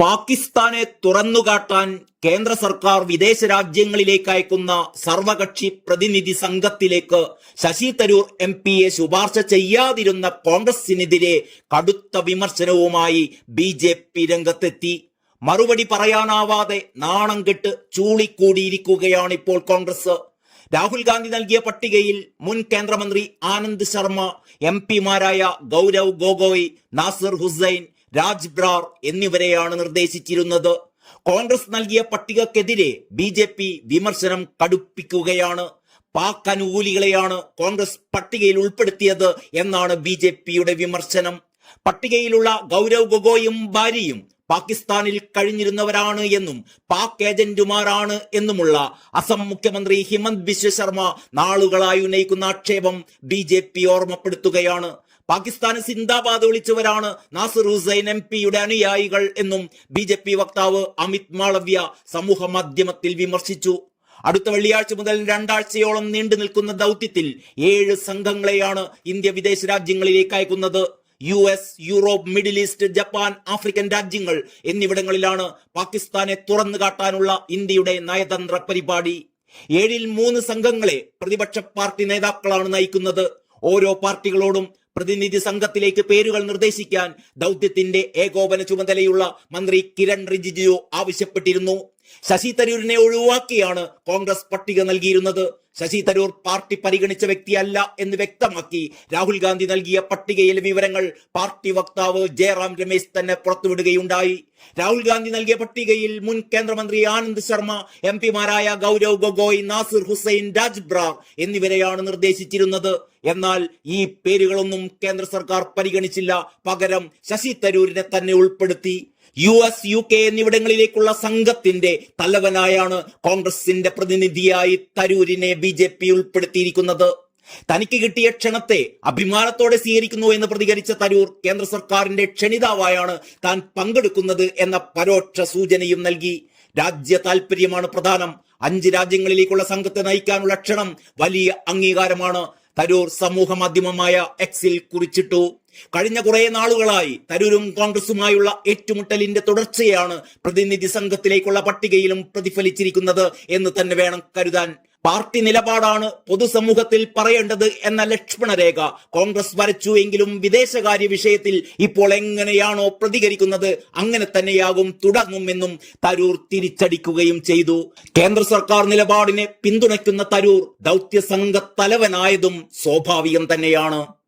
പാകിസ്ഥാനെ തുറന്നുകാട്ടാൻ കേന്ദ്ര സർക്കാർ വിദേശ രാജ്യങ്ങളിലേക്ക് അയക്കുന്ന സർവകക്ഷി പ്രതിനിധി സംഘത്തിലേക്ക് ശശി തരൂർ എം പിയെ ശുപാർശ ചെയ്യാതിരുന്ന കോൺഗ്രസിനെതിരെ കടുത്ത വിമർശനവുമായി ബി ജെ പി രംഗത്തെത്തി. മറുപടി പറയാനാവാതെ നാണം കെട്ട് ചൂളിക്കൂടിയിരിക്കുകയാണ് ഇപ്പോൾ കോൺഗ്രസ്. രാഹുൽ ഗാന്ധി നൽകിയ പട്ടികയിൽ മുൻ കേന്ദ്രമന്ത്രി ആനന്ദ് ശർമ്മ എം പിമാരായ ഗൗരവ് ഗൊഗോയ് നാസിർ ഹുസൈൻ രാജ് ബ്രാർ എന്നിവരെയാണ് നിർദ്ദേശിച്ചിരുന്നത്. കോൺഗ്രസ് നൽകിയ പട്ടികക്കെതിരെ ബി ജെ പി വിമർശനം കടുപ്പിക്കുകയാണ്. പാക് അനുകൂലികളെയാണ് കോൺഗ്രസ് പട്ടികയിൽ ഉൾപ്പെടുത്തിയത് എന്നാണ് ബി ജെ പിയുടെ വിമർശനം. പട്ടികയിലുള്ള ഗൗരവ് ഗൊഗോയും ഭാര്യയും പാകിസ്ഥാനിൽ കഴിഞ്ഞിരുന്നവരാണ് എന്നും പാക് ഏജന്റുമാരാണ് എന്നുമുള്ള അസം മുഖ്യമന്ത്രി ഹിമന്ത് ബിശ്വ ശർമ്മ നാളുകളായി ഉന്നയിക്കുന്ന ആക്ഷേപം ബി ഓർമ്മപ്പെടുത്തുകയാണ്. പാകിസ്ഥാന് സിന്ദാബാദ് വിളിച്ചവരാണ് നാസർ ഹുസൈൻ എം പിയുടെ അനുയായികൾ എന്നും ബി ജെ പി വക്താവ് അമിത് മാളവ്യ സമൂഹ മാധ്യമത്തിൽ വിമർശിച്ചു. അടുത്ത വെള്ളിയാഴ്ച മുതൽ രണ്ടാഴ്ചയോളം നീണ്ടു നിൽക്കുന്ന ദൗത്യത്തിൽ ഏഴ് സംഘങ്ങളെയാണ് ഇന്ത്യ വിദേശ രാജ്യങ്ങളിലേക്ക് അയക്കുന്നത്. U S Europe middle east Japan African രാജ്യങ്ങൾ എന്നിവിടങ്ങളിലാണ് പാകിസ്ഥാനെ തുറന്നു കാട്ടാനുള്ള ഇന്ത്യയുടെ നയതന്ത്ര പരിപാടി. ഏഴിൽ മൂന്ന് സംഘങ്ങളെ പ്രതിപക്ഷ പാർട്ടി നേതാക്കളാണ് നയിക്കുന്നത്. ഓരോ പാർട്ടികളോടും പ്രതിനിധി സംഘത്തിലേക്ക് പേരുകൾ നിർദ്ദേശിക്കാൻ ദൗത്യത്തിന്റെ ഏകോപന ചുമതലയുള്ള മന്ത്രി കിരൺ റിജിജു ആവശ്യപ്പെട്ടിരുന്നു. ശശി തരൂരിനെ ഒഴിവാക്കിയാണ് കോൺഗ്രസ് പട്ടിക നൽകിയിരുന്നത്. ശശി തരൂർ പാർട്ടി പരിഗണിച്ച വ്യക്തിയല്ല എന്ന് വ്യക്തമാക്കി. രാഹുൽ ഗാന്ധി നൽകിയ പട്ടികയിലെ വിവരങ്ങൾ പാർട്ടി വക്താവ് ജയറാം രമേശ് തന്നെ പുറത്തുവിടുകയുണ്ടായി. രാഹുൽ ഗാന്ധി നൽകിയ പട്ടികയിൽ മുൻ കേന്ദ്രമന്ത്രി ആനന്ദ് ശർമ്മ എം പിമാരായ ഗൗരവ് ഗൊഗോയ് നാസിർ ഹുസൈൻ രാജ് ബ്രാർ എന്നിവരെയാണ് നിർദ്ദേശിച്ചിരുന്നത്. എന്നാൽ ഈ പേരുകളൊന്നും കേന്ദ്ര സർക്കാർ പരിഗണിച്ചില്ല. പകരം ശശി തരൂരിനെ തന്നെ ഉൾപ്പെടുത്തി. യു എസ് യു കെ എന്നിവിടങ്ങളിലേക്കുള്ള സംഘത്തിന്റെ തലവനായാണ് കോൺഗ്രസിന്റെ പ്രതിനിധിയായി തരൂരിനെ ബി ജെ പി ഉൾപ്പെടുത്തിയിരിക്കുന്നത്. തനിക്ക് കിട്ടിയ ക്ഷണത്തെ അഭിമാനത്തോടെ സ്വീകരിക്കുന്നു എന്ന് പ്രതികരിച്ച തരൂർ കേന്ദ്ര സർക്കാരിന്റെ ക്ഷണിതാവായാണ് താൻ പങ്കെടുക്കുന്നത് എന്ന പരോക്ഷ സൂചനയും നൽകി. രാജ്യ താൽപര്യമാണ് പ്രധാനം. അഞ്ച് രാജ്യങ്ങളിലേക്കുള്ള സംഘത്തെ നയിക്കാനുള്ള ക്ഷണം വലിയ അംഗീകാരമാണ്. തരൂർ സമൂഹ മാധ്യമമായ എക്സിൽ കുറിച്ചിട്ടു. കഴിഞ്ഞ കുറെ നാളുകളായി തരൂരും കോൺഗ്രസുമായുള്ള ഏറ്റുമുട്ടലിന്റെ തുടർച്ചയാണ് പ്രതിനിധി സംഘത്തിലേക്കുള്ള പട്ടികയിലും പ്രതിഫലിച്ചിരിക്കുന്നത് എന്ന് തന്നെ വേണം കരുതാൻ. പാർട്ടി നിലപാടാണ് പൊതുസമൂഹത്തിൽ പറയേണ്ടത് എന്ന ലക്ഷ്മണരേഖ കോൺഗ്രസ് വരച്ചു എങ്കിലും വിദേശകാര്യ വിഷയത്തിൽ ഇപ്പോൾ എങ്ങനെയാണോ പ്രതികരിക്കുന്നത് അങ്ങനെ തന്നെയാകും തുടങ്ങുമെന്നും തരൂർ തിരിച്ചടിക്കുകയും ചെയ്തു. കേന്ദ്ര സർക്കാർ നിലപാടിനെ പിന്തുണയ്ക്കുന്ന തരൂർ ദൗത്യസംഘ തലവനായതും സ്വാഭാവികം തന്നെയാണ്.